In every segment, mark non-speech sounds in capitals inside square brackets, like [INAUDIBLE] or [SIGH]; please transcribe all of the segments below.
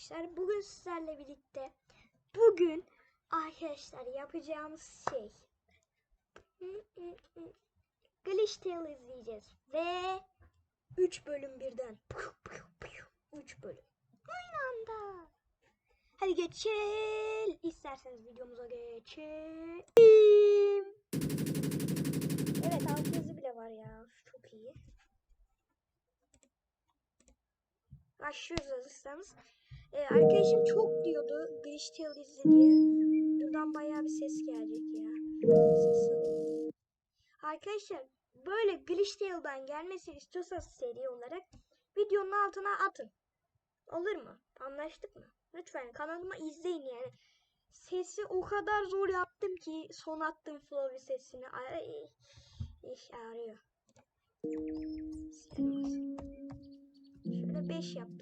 arkadaşlar. Bugün sizlerle birlikte bugün arkadaşlar yapacağımız şey Glitch Tale izleyeceğiz ve 3 bölüm birden 3 bölüm aynı anda. Hadi geçelim. İsterseniz videomuza geçelim. Evet alt yazı bile var ya. Çok iyi. Başlıyoruz hazırsanız. Ee, arkadaşım çok diyordu Glitch Tale izle diye. Buradan bayağı bir ses gelecek ya. Ses alayım. Arkadaşlar böyle Glitch Tale'dan gelmesini istiyorsanız seri olarak videonun altına atın. Olur mu? Anlaştık mı? Lütfen kanalıma izleyin yani. Sesi o kadar zor yaptım ki son attım flow sesini. Ay, iş ağrıyor. Şöyle 5 yaptım.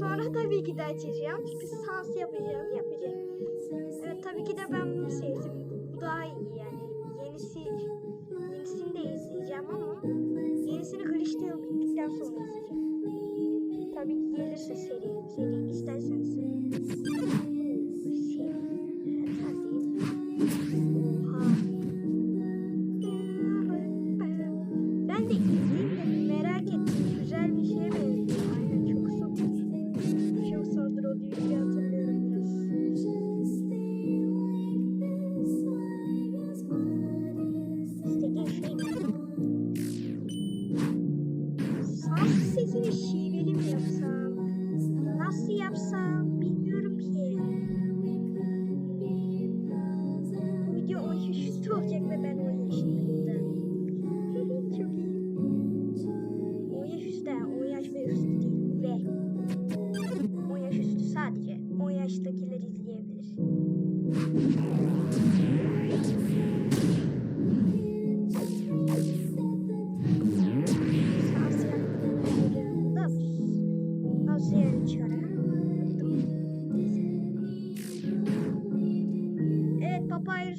Sonra tabii ki de açacağım. Çünkü sans yapacağım, yapacağım. Evet tabii ki de ben bunu sevdim. Bu daha iyi yani. Yenisi, yenisini de izleyeceğim ama yenisini Glitch'te bittikten sonra izleyeceğim. Tabii ki gelirse seri, seri isterseniz. Evet, hadi. 13 üstü olacak ve ben 10 yaşındayım.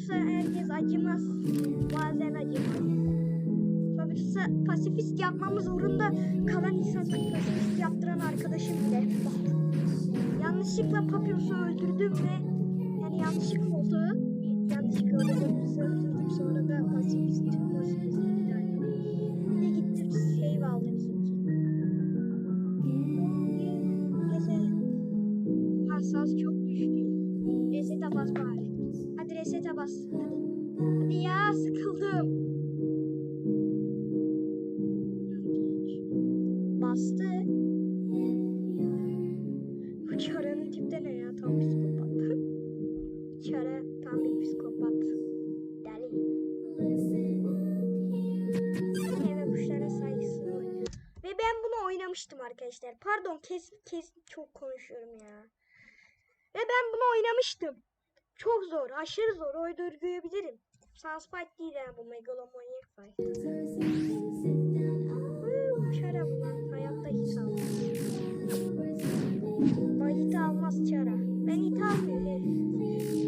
Papyrus'a herkes acımaz. Bazen acımaz. Papyrus'a pasifist yapmamız zorunda kalan insan pasifist yaptıran arkadaşım bile. Yanlışlıkla Papyrus'u öldürdüm ve yani yanlışlık oldu. Yanlışlıkla öldürdüm sonra da pasifist bas. Hadi. Ya sıkıldım. Bastı. Bu Çara'nın tipte ne ya? Tam psikopat. Çara tam bir psikopat. Deli. Eve kuşlara saygısı oynuyor. Ve ben bunu oynamıştım arkadaşlar. Pardon kes kes çok konuşuyorum ya. Ve ben bunu oynamıştım. Çok zor, aşırı zor. O duyguyu bilirim. Sunspike değil yani bu Megalomaniac fight. Çara bu lan. Hayatta hiç almaz. Bayit almaz Çara. Ben hiç almıyorum.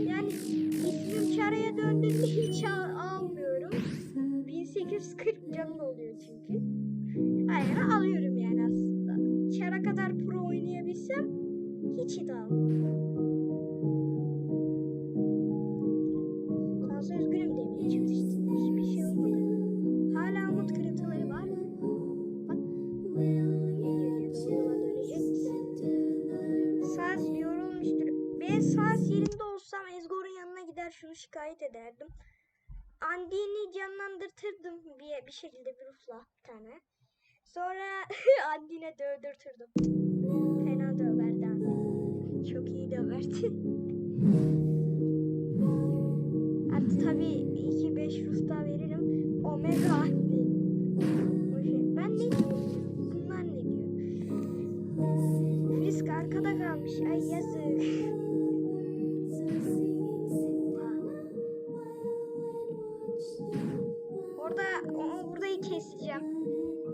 Yani ismim Çara'ya döndüğünde hiç al- almıyorum. 1840 canım oluyor çünkü. Aynen alıyorum yani aslında. Çara kadar pro oynayabilsem hiç hit almam. Hiçbir şey olmadı. Hala umut kırıntıları var. Bak. Yola döneceğiz. Sans yorulmuştur. Ben Sans yerinde olsam Ezgor'un yanına gider şunu şikayet ederdim. Andi'ni canlandırtırdım bir, bir şekilde bir ruhla bir tane. Sonra Andi'ne dövdürtürdüm. Fena döverdi. Çok iyi döverdi. Artı tabii 2-5 ruh daha veririm. Omega şey. Ben ne? Bunlar ne diyor? Frisk arkada kalmış. Ay yazık. Orada o, burayı keseceğim.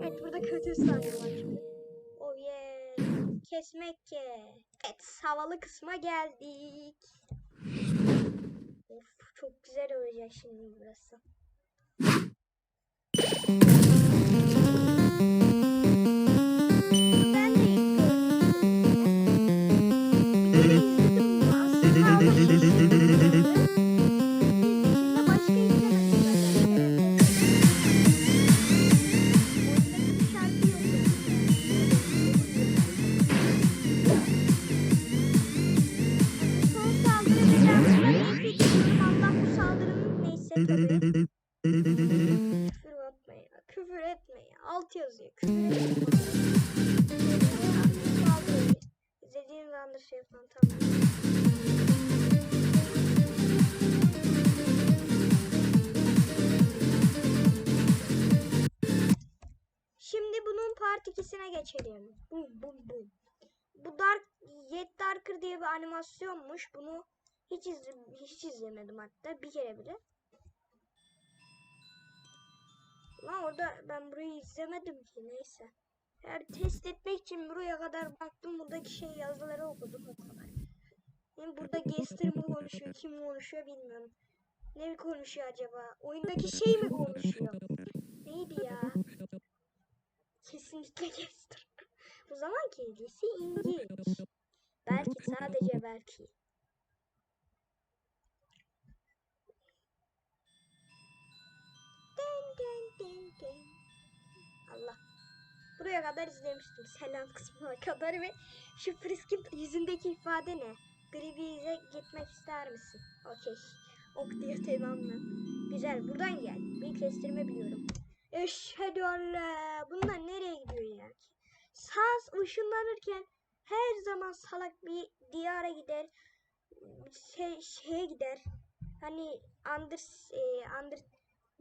Evet burada kötü sahne var. Oh yeah. Kesmek ke. Evet havalı kısma geldik. Çok güzel olacak şimdi burası. Ben de [LAUGHS] [LAUGHS] şey yapmam tamam. Şimdi bunun part 2'sine geçelim. Bum bum bum. Bu Dark Yet Darker diye bir animasyonmuş. Bunu hiç izle, hiç izlemedim hatta bir kere bile. Lan orada ben burayı izlemedim ki neyse. Yani test etmek için buraya kadar baktım buradaki şey yazıları okudum o kadar. Yani burada Gester mi konuşuyor kim konuşuyor bilmiyorum. Ne konuşuyor acaba? Oyundaki şey mi konuşuyor? Neydi ya? Kesinlikle Gester. Bu zaman kendisi ilginç. Belki sadece belki. Kadar izlemiştim. Selam kısmına kadar ve şu Frisk'in yüzündeki ifade ne? Grieves'e gitmek ister misin? Okey. Ok diyor tamamla. Güzel buradan gel. Bir kestirme biliyorum. Eşhedü Allah. Bunlar nereye gidiyor ya? Sans ışınlanırken her zaman salak bir diyara gider. Şey, şeye gider. Hani Under, e, Under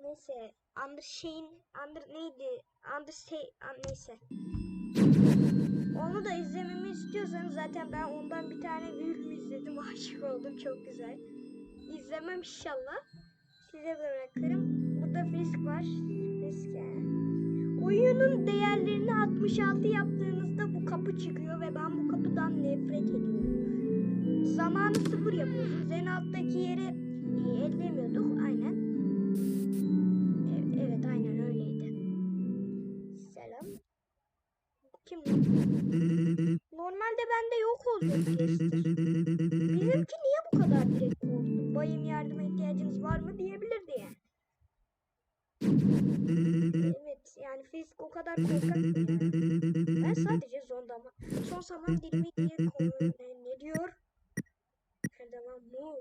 neyse Under şeyin Under neydi? Under şey neyse. Onu da izlememi istiyorsanız zaten ben ondan bir tane büyük izledim. [LAUGHS] Aşık oldum. Çok güzel. İzlemem inşallah. Size bırakırım. Burada Frisk var. Frisk yani. Oyunun değerlerini 66 yaptığınızda bu kapı çıkıyor ve ben bu kapıdan nefret ediyorum. Zamanı sıfır yapıyorsunuz. En alttaki yere e, ellemiyorduk. Aynen. Evet aynen öyleydi. Selam. Kim? bu? Normalde bende yok oluyor Kester. Bizimki niye bu kadar direkt oldu? Bayım yardıma ihtiyacınız var mı diyebilirdi yani. Evet yani fizik o kadar korkak yani. Ben sadece zondama. Son zaman dilimi diye konuyu ne, diyor? Her zaman mu.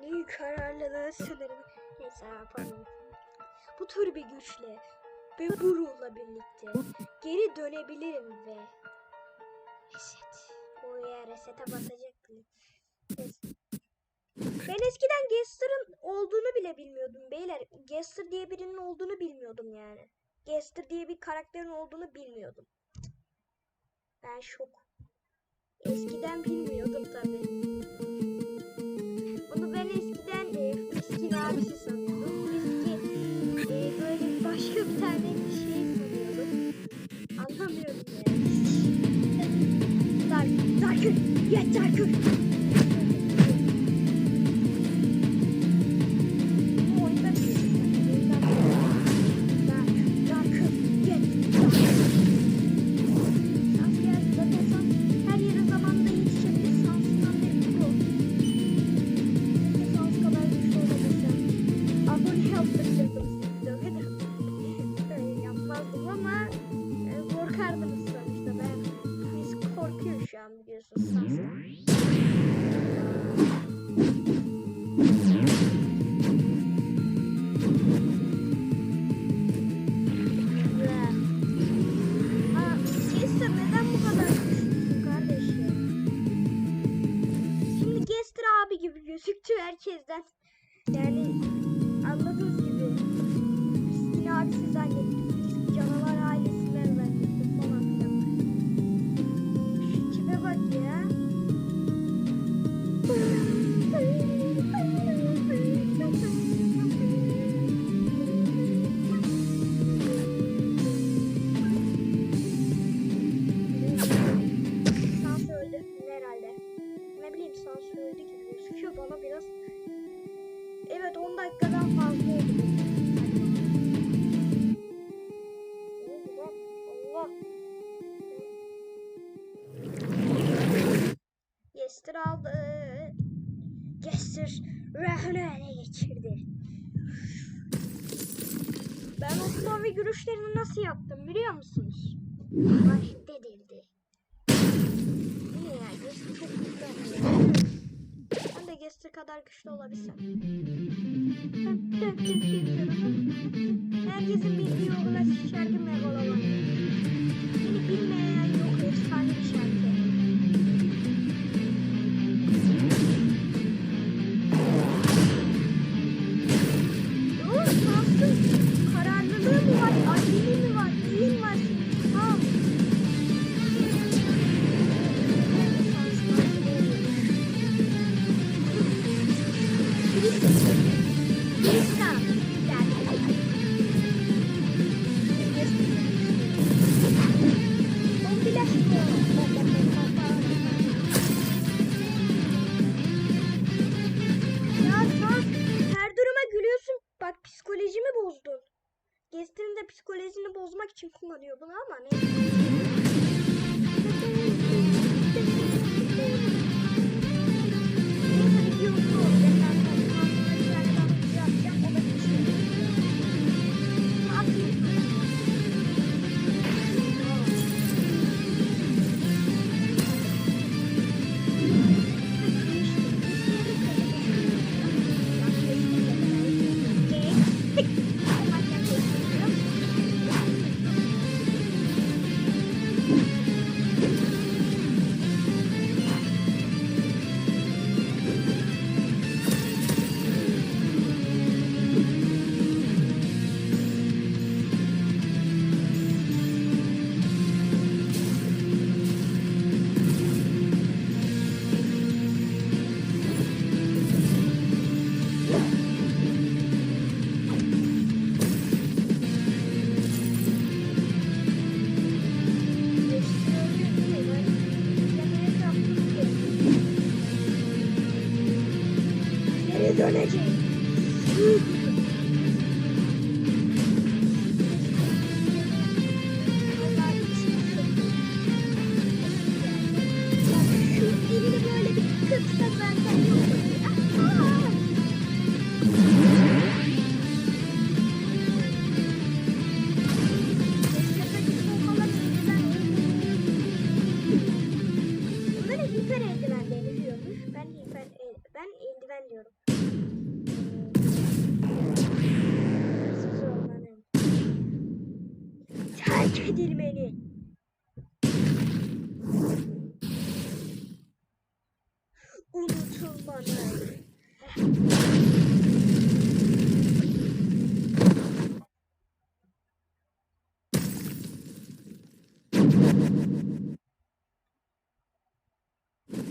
Senin kararlılığın sınırını... Neyse. Bu tür bir güçle ve bu ruhla birlikte geri dönebilirim ve reset. Oraya resete basacaktım. Ben eskiden Gaster'ın olduğunu bile bilmiyordum beyler. Gaster diye birinin olduğunu bilmiyordum yani. Gaster diye bir karakterin olduğunu bilmiyordum. Ben şok. Eskiden bilmiyordum tabi. Sanıyordum. E, böyle başka bir tane şey sanıyordum. Anlamıyorum yani. Dark, Darkır, yet Darkır. Korkardınız sonuçta. Ben biz korkuyor şu an biliyorsunuz. Görüşlerini nasıl yaptım biliyor musunuz? Baş dedildi. Niye ya? Yester çok güçlü. Ben de Yester kadar güçlü olabilsem. Herkesin bildiği o klasik şarkı Megaloman. Beni bilmeyen yok efsane bir şarkı. İçin kullanıyor bunu ama ne? Neyse video bu. Unutulmalı.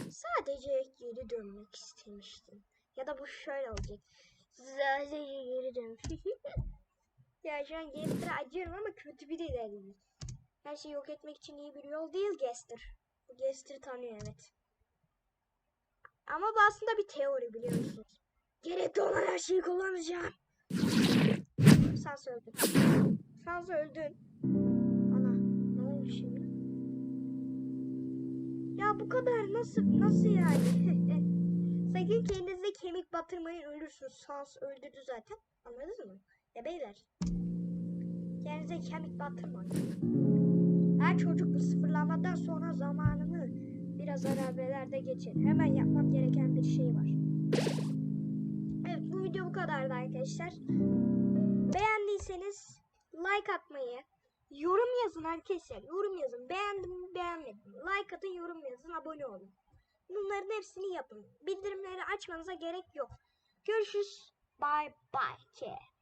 Sadece geri dönmek istemiştim. Ya da bu şöyle olacak. Sadece geri dön. [LAUGHS] ya şu an Gaster'a acıyorum ama kötü biri de değil. Her şeyi yok etmek için iyi bir yol değil Gaster. Gaster tanıyor evet. Ama bu aslında bir teori biliyorsunuz. Gerekli olan her şeyi kullanacağım. Sans öldün. Sans öldün. Ana ne oldu şimdi? Ya bu kadar nasıl nasıl yani? [LAUGHS] Sakın kendinize kemik batırmayın ölürsünüz. Sans öldürdü zaten. Anladınız mı? Ya beyler. Kendinize kemik batırmayın. Her çocuk sıfırlamadan sonra zamanını biraz arabelerde geçin. Hemen yapmam gereken bir şey var. Evet bu video bu kadardı arkadaşlar. Beğendiyseniz like atmayı, yorum yazın arkadaşlar. Yorum yazın. Beğendim beğenmedim. Like atın, yorum yazın, abone olun. Bunların hepsini yapın. Bildirimleri açmanıza gerek yok. Görüşürüz. Bye bye.